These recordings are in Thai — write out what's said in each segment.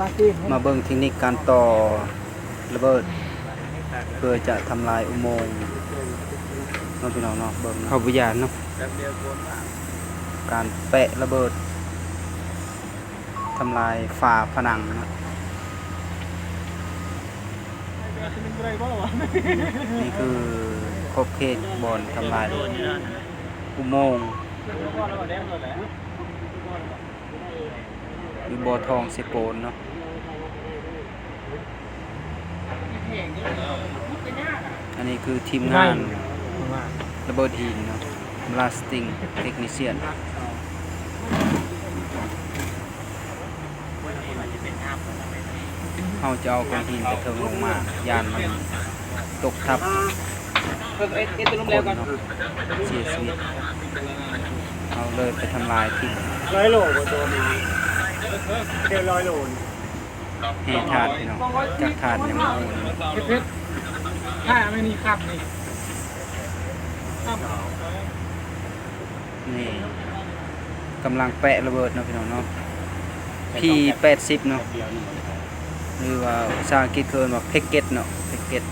ปลาจีนมาเบิ่งเทคนิคการต่อระเบิด เพื่อจะทำลายอุโมงค์เน้องพี่น้องเนาะเบิ่งเขาวิญญาณเนาะการแปะระเบิดทำลายฝาผนังเนาะนี่คือขอบเขตบอนทำลายอุโมงค์ มีบ่อทองเซโปนเนาะอันนี้คือทีมงานระเบิดหินเนาะ blasting technician เขาจะเอาก้อนหินไปเทิงลงมายานมันตกทับคนเนาะเสียชีวิตเอาเลยไปทำลายทิ้งร้อยโลกว่าตัวนี้ เดียวร้อยโลนแห่ถาดพี่น้องจากถาดยังมูนเพชรถ้าไม่มีขับนี่ขับนี่กำลังแปะระเบิดเนาะพี่น้องเนาะ P80 เนาะหรือว่าภาษาอังกฤษเคินว่าเพกเก็ตเนาะเพกเก็ต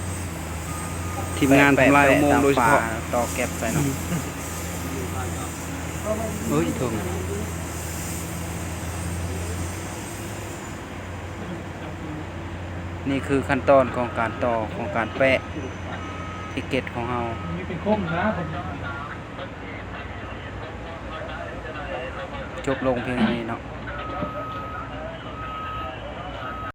ทีมงานทำลายอุโมงค์โดยเฉพาะต่อแก็บใส่เนาะเฮ้ยถึง นี่คือขั้นตอนของการต่อของการแปะเพกเก็ตของเรานี่เป็นคมนะผมจบลงเพียงนี้เนาะ